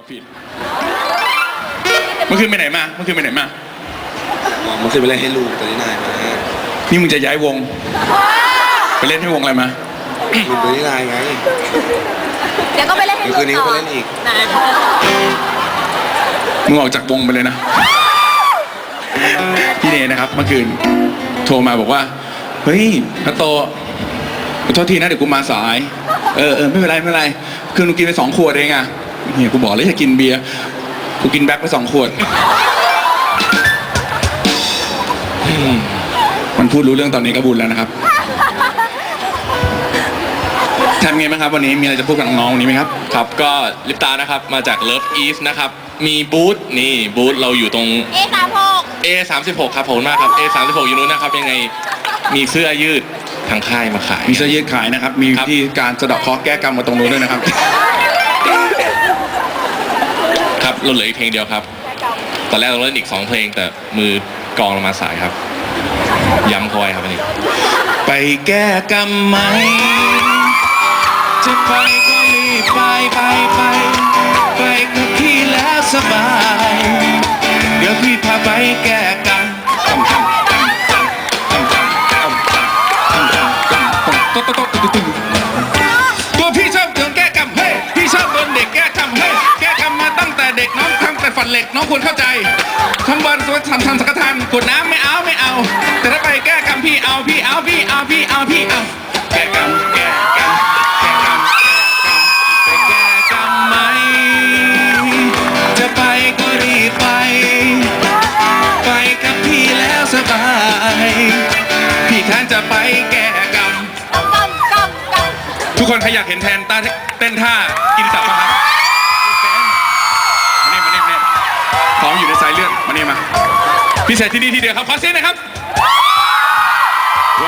ก็ผิดเมื่อคืนไปไหนมาเมื่อคืนไปไหนมาอ๋อมันคือไปเล่นให้ลูกตอนนี้นายมานี่มึงจะย้ายวง ไปเล่นให้วงอะไรมาลูกตอนนี้นายไง เดี๋ยวก็ไปเล่นให้เดี๋ยวคืนนี้ก็ไปเล่นอีกนานมึงออกจากวงไปเลยนะพี่เนนะครับเมื่อคืนโทรมาบอกว่าเฮ้ยนัตโตขอโทษทีนะเดี๋ยวกูมาสาย เออเออไม่เป็นไรไม่เป็นไร คือกูกินไปสองขวดเองอะ เนี่ยกูบอกเลยจะกินเบียร์กูกินแบ็คไปสองขวดอืมมันพูดรู้เรื่องตอนนี้ก็บุญแล้วนะครับทำไงบ้างครับวันนี้มีอะไรจะพูดกับน้องๆวันนี้ไหมครับ ครับก็ลิปตานะครับมาจาก Love East นะครับ มีบูธนี่บูธเราอยู่ตรงเอสามหก A 3 6 ครับขอบคุณมากครับ A 3 6 อยู่นู้นนะครับยังไงมีเสื้อยืดทางค่ายมาขาย มีเสื้อยืดขายนะครับ มีครับที่การสะเดาะเคราะห์แก้กรรมมาตรงนู้นด้วยนะครับ ครับเราเหลืออีกเพลงเดียวครับ ตอนแรกเราเล่นอีก2เพลงแต่มือกองเรามาสายครับ ย้ำคอยครับอันนี้ ไปแก้กรรมไหม จะไปก็รีบไปไปไปไปกับพี่แล้วสบาย เดี๋ยวพี่พาไปแก้กรรมกรรมกรรม เหล็กน้องควรเข้าใจทำบอลสวัสดิ์ทำทำสังฆทานกดน้ำไม่เอาไม่เอา แต่ถ้าไปแก้กรรมพี่เอาพี่เอาพี่เอาพี่เอาพี่เอาแก้กรรมแก้กรรมแก้กรรมแก้กรรมไปแก้กรรมไหมจะไปก็รีบไป ไปกับพี่แล้วสบาย พี่แทนจะไปแก้กรรมกำกำกำกำทุกคนใครอยากเห็นแทนตาเต้นท่ากินตับมาครับ พิเศษที่นี่ที่เดียวครับขอเสียงหนะครับ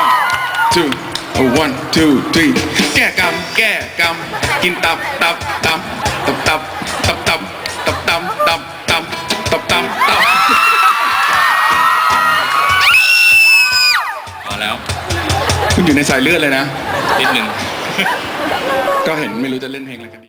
one two oh, one two three แก้กรรมแก้กรรมกินตับตับตับตับตับตับตับตับตับตับตับตับตับตับพอแล้วคุณอยู่ในสายเลือดเลยนะนิดนึงก็เห็นไม่รู้จะเล่นเพลงอะไรกันดี